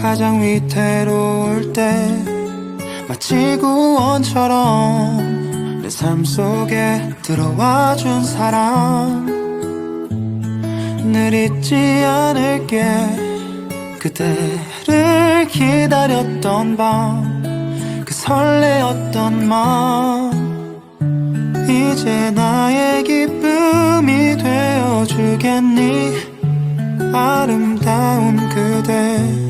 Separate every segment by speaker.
Speaker 1: 가장 위태로울 때 마치 구원처럼 내 삶 속에 들어와 준 사람. 늘 잊지 않을게. 그대를 기다렸던 밤 그 설레었던 마음. 이제 나의 기쁨이 되어주겠니? 아름다운 그대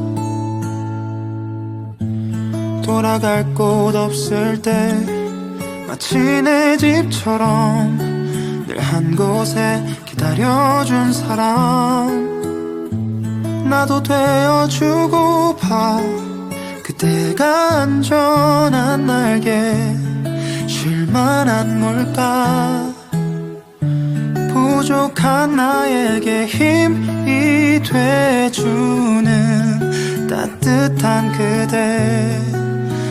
Speaker 1: 돌아갈 곳 없을 때 마치 내 집처럼 늘 한 곳에 기다려준 사람. 나도 되어주고파 그대가 안전한 날개 쉴만한 뭘까? 부족한 나에게 힘이 돼주는 따뜻한 그대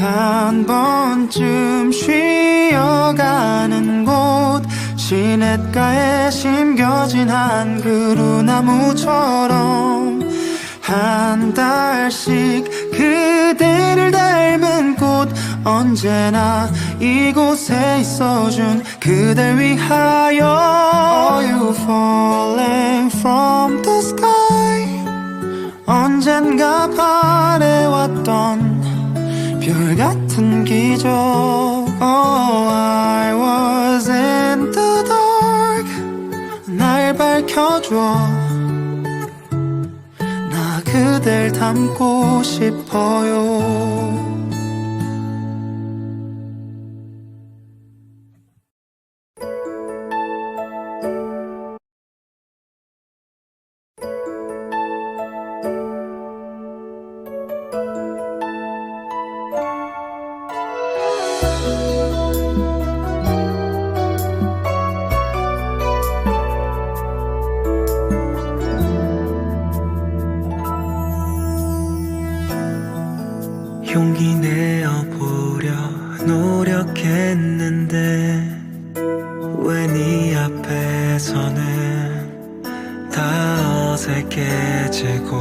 Speaker 1: 한 번쯤 쉬어가는 곳 시냇가에 심겨진 한 그루 나무처럼 한 달씩 그대를 닮은 꽃 언제나 이곳에 있어준 그댈 위하여. Are you falling from the sky? 언젠가 바래왔던 별 같은 기적. Oh I was in the dark. 날 밝혀줘. 나 그댈 닮고 싶어요
Speaker 2: 내어 보려 노력했는데 왜 네 앞에서는 다 어색해지고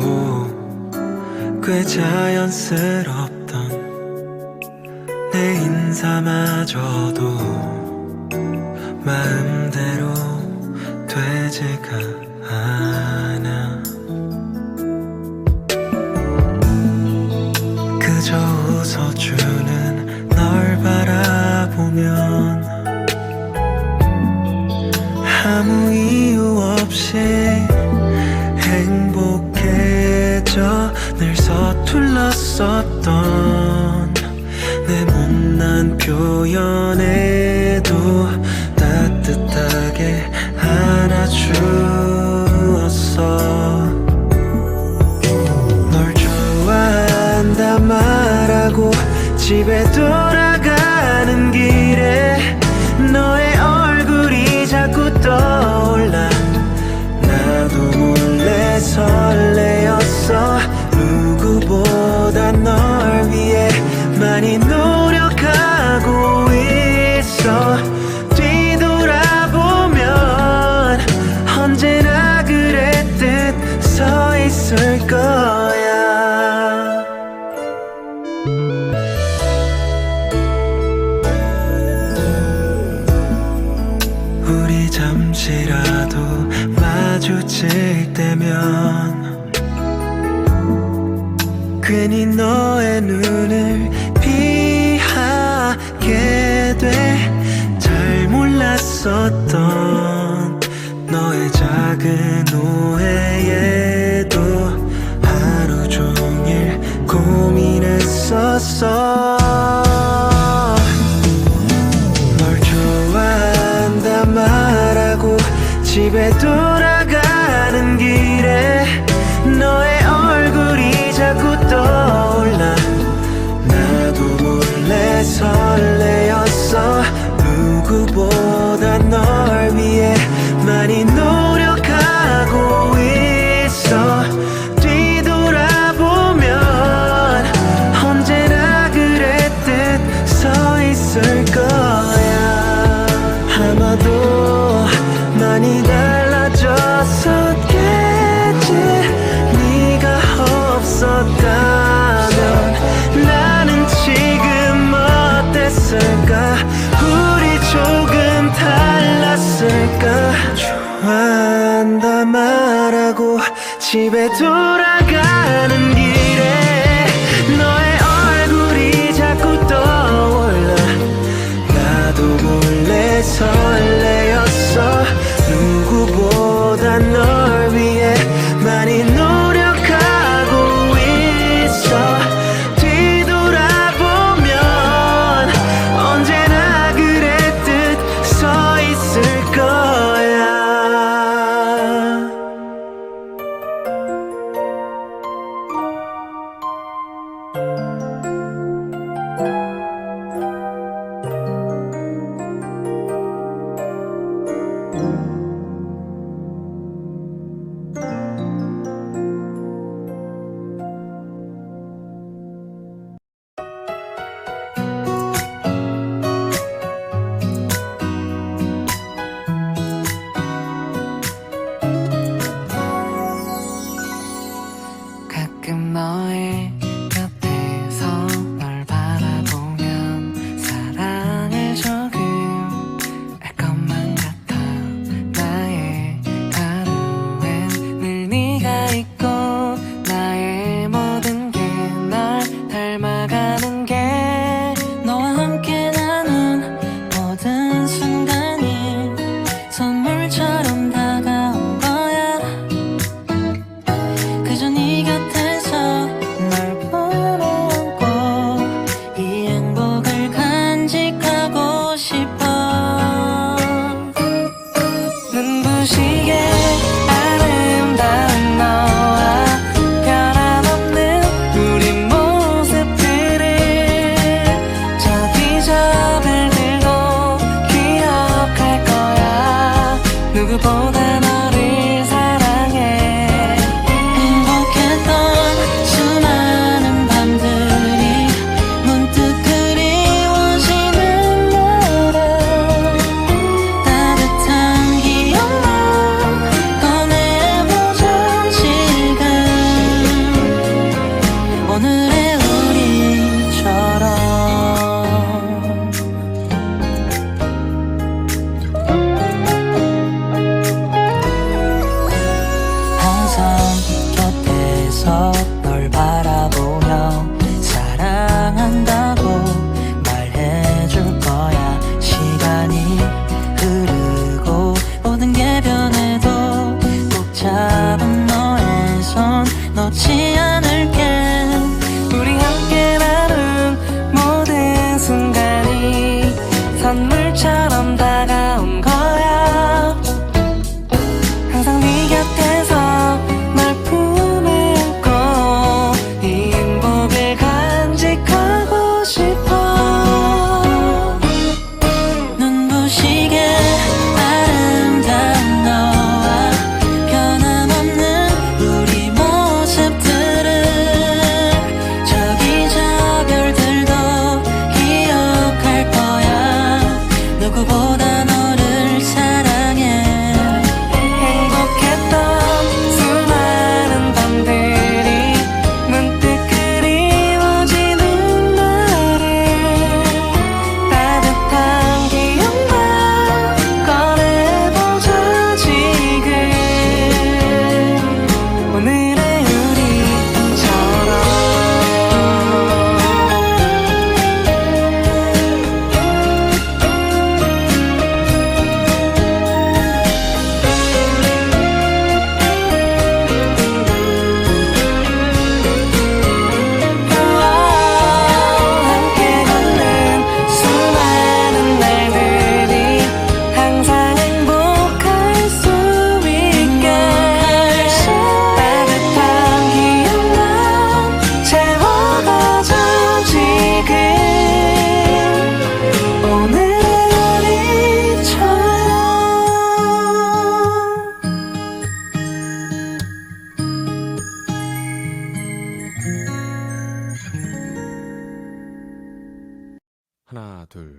Speaker 2: 꽤 자연스럽던 내 인사마저도 마주칠 때면 괜히 너의 눈을
Speaker 3: 피하게 돼 잘 몰랐었던 너의 작은 오해에도 하루 종일 고민했었어. 널 좋아한다 말하고 집에도 한다 말하고 집에 돌아가는 길.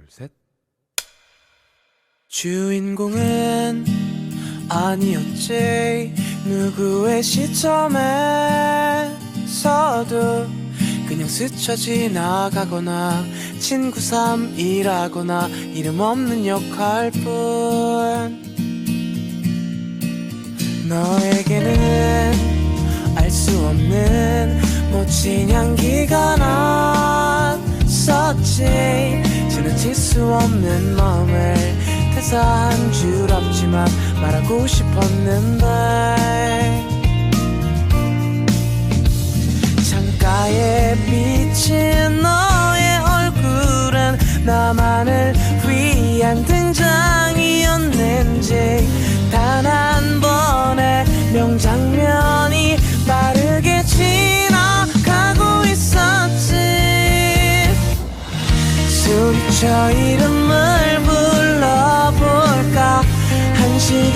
Speaker 4: 셋.
Speaker 3: 주인공은 아니었지. 누구의 시점에서도 그냥 스쳐 지나가거나 친구 삼이라거나 이름 없는 역할 뿐. 너에게는 알 수 없는 멋진 향기가 났었지 지나칠 수 없는 마음을 대사 한 줄 없지만 말하고 싶었는데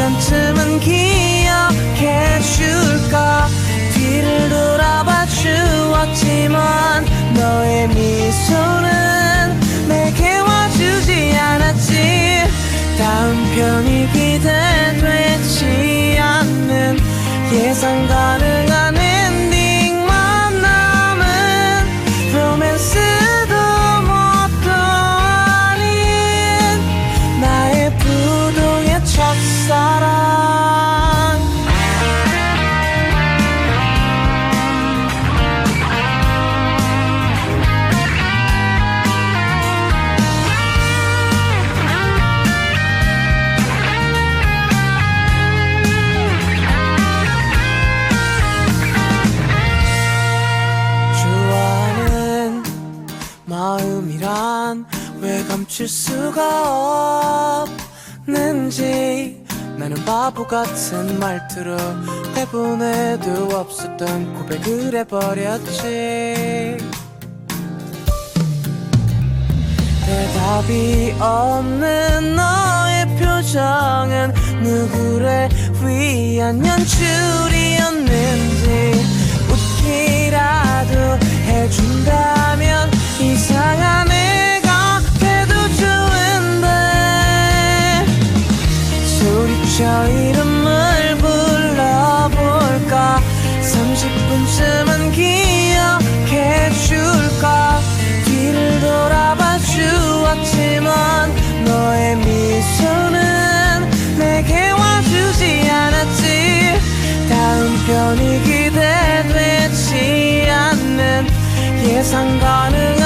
Speaker 3: 한 시간쯤은 기억해 줄까? 뒤를 돌아봐 주었지만 너의 미소는 내게 와주지 않았지. 다음 편이 기대되지 않는 예상 가능 바보 같은 말투로 대본에도 없었던 고백을 해버렸지. 대답이 없는 너의 표정은 누구를 위한 연출이었는지 웃기라도 해준다면 이상한 이름을 불러볼까? 30분쯤은 기억해 줄까? 뒤를 돌아봐 주었지만 너의 미소는 내게 와주지 않았지. 다음 편이 기대되지 않는 예상 가능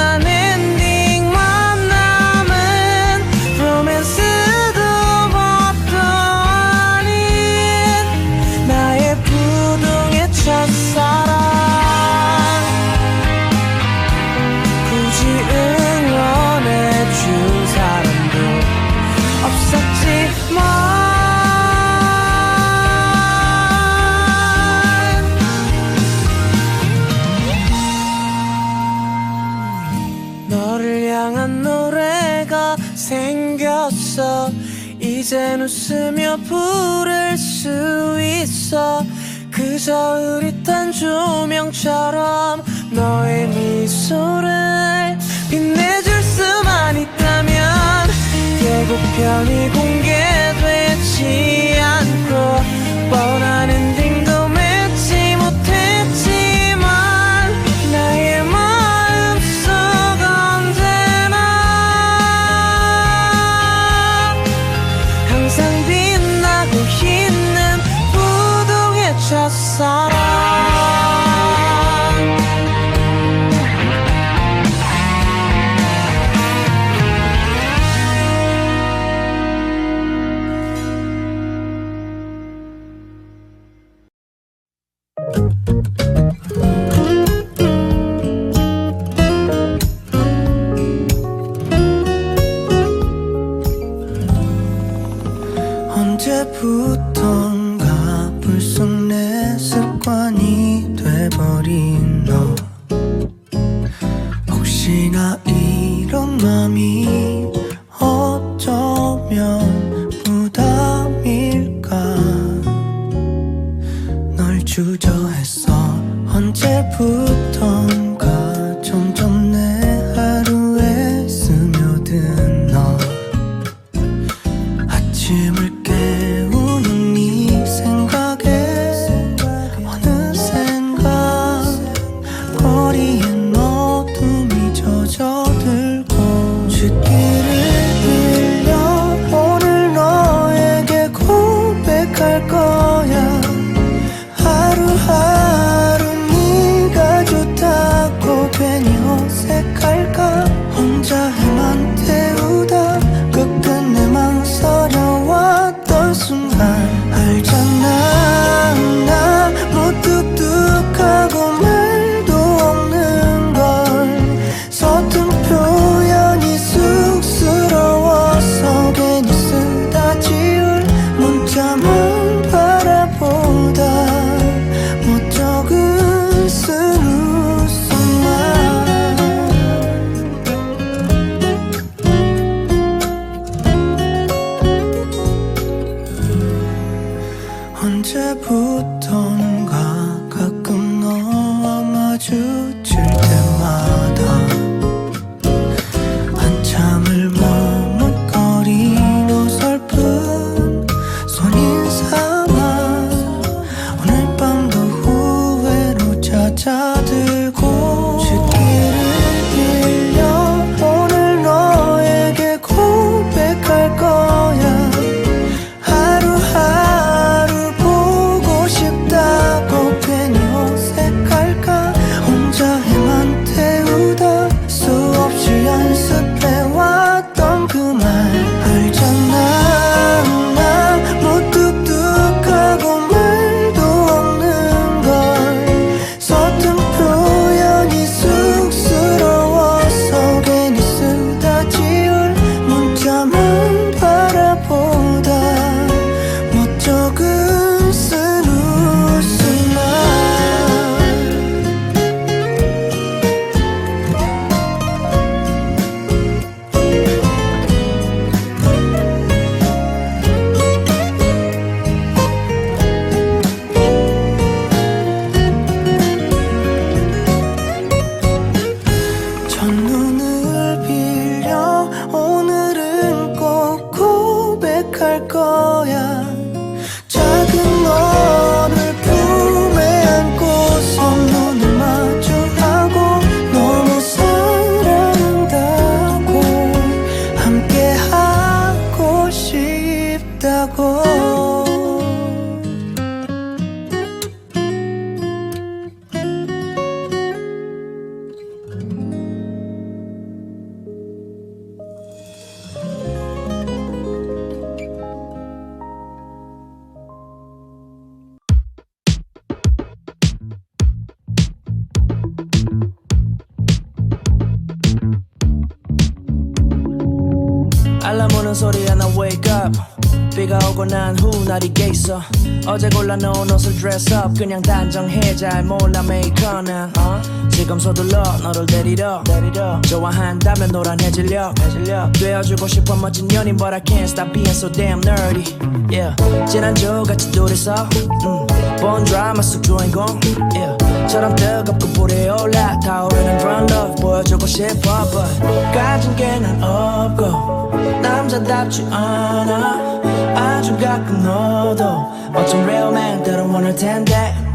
Speaker 3: 혹시나 이런 맘이 오고
Speaker 4: 난 후 날이 개 있어. 어제 골라놓은 옷을 dress up 그냥 단정해. 잘 몰라 메이커는 어? 지금 서둘러 너를 데리러. 데리러. 좋아한다면 노란 해질녘 되어주고 싶어 멋진 연인 But I can't stop being so damn nerdy. Yeah. 지난주 같이 둘이서 음, 본 드라마 속 주인공 yeah. 처럼 뜨겁고 불이 올라 타오르는 brown love 보여주고 싶어 but 가진 게 난 없고 남자답지 않아 아주 가끔 너도 멋진 real man 때론 원할 텐데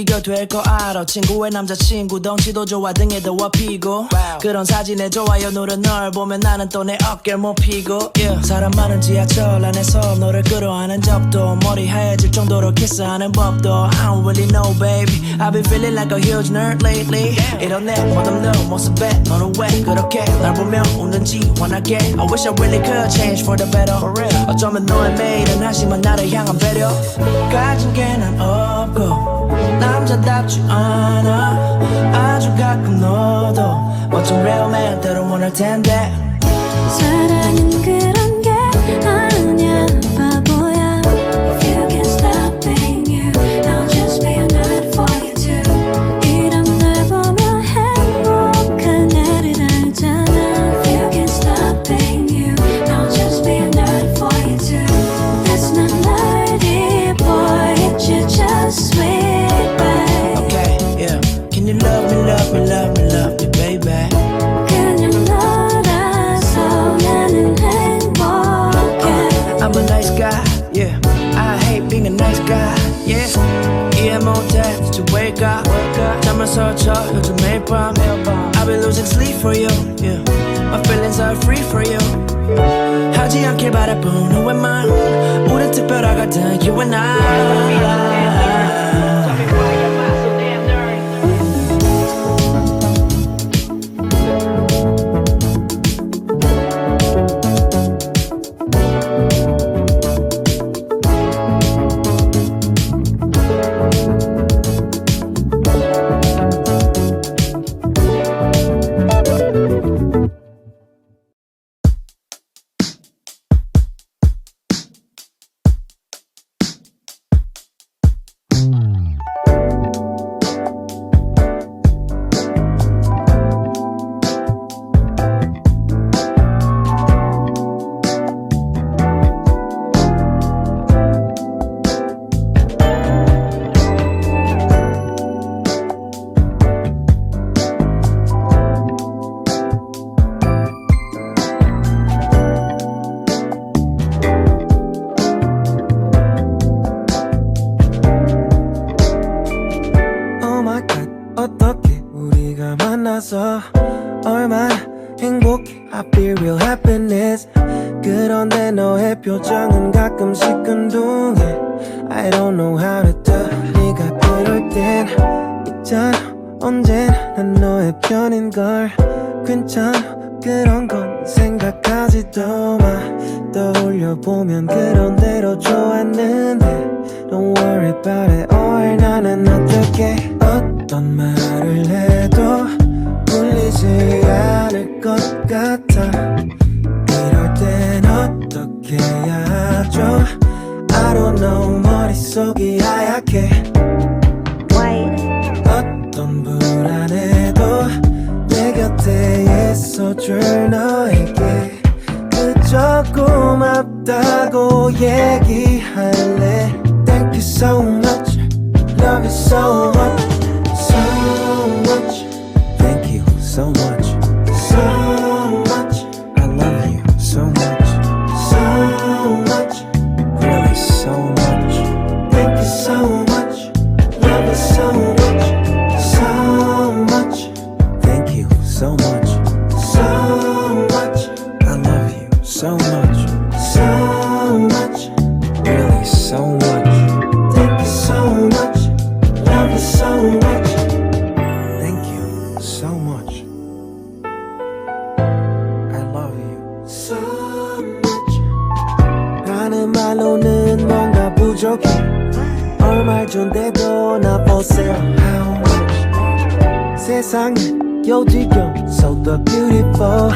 Speaker 4: 비교 될 거 알아. 친구의 남자친구 덩치도 좋아 등에 더워 피고. 그런 사진에 좋아요 누른 널 보면 나는 또 내 어깨를 못 피고. Yeah. 사람 많은 지하철 안에서 너를 끌어안은 적도 머리 하얘질 정도로 키스하는 법도. I don't really know baby. I've been feeling like a huge nerd lately. 이런 내 멋없는 모습에 너는 왜 그렇게 날 보며 웃는지 원하게? I wish I really could change for the better. 어쩌면 너의 매일은 한심한 나를 향한 배려. 가진 게 난 없고 남자답지 않아. 아주 가끔 너도 멋진 real man 때론 원할 텐데.
Speaker 5: 사랑은 그
Speaker 4: 바라본 후회만 우린 특별하거든, you and I.
Speaker 3: 우리가 만나서 얼마나 행복해 I feel real happiness. 그런데 너의 표정은 가끔 시큰둥해. I don't know how to tell. 네가 그럴 땐 있잖아. 언제나 난 너의 편인걸 괜찮아. 그런 건 생각하지도 마. 떠올려 보면 그런 대로 좋았는데.
Speaker 2: Don't worry about it or 나는 어떻게 어떤 말을 해도 풀리지 않을 것 같아. 이럴 땐 어떻게 해야 하죠? I don't know 머릿속이 하얗게. 어떤 불안해도 내 곁에 있어줄 너에게 그저 고맙다고 얘기할래. Thank you so much. Love you so much 말로는 뭔가 부족해. 얼마 준대도 나 보세요. How much? 세상은 요지경 So the beautiful.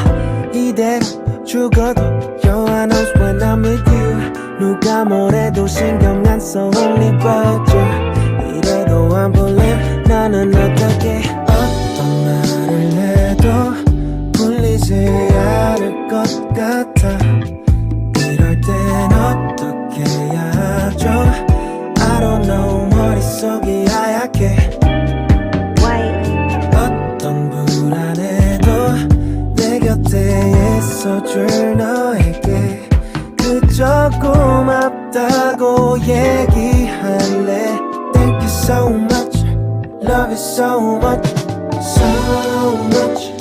Speaker 2: 이대로 죽어도 Yo I knows when I'm with you. 누가 뭐래도 신경 안 써 only but you 이래도 안 볼래 나는 어떻게 어떤 말을 해도 풀리지 않을 것 같아 웃어줄 너에게 그저 고맙다고 얘기할래 Thank you so much Love you so much So much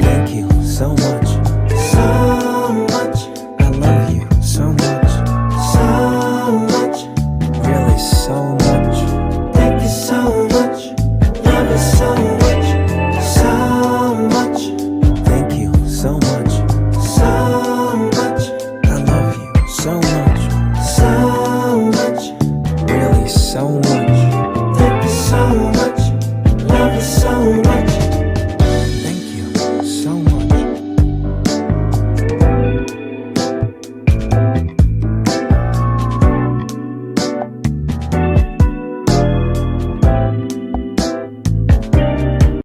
Speaker 2: Thank you so much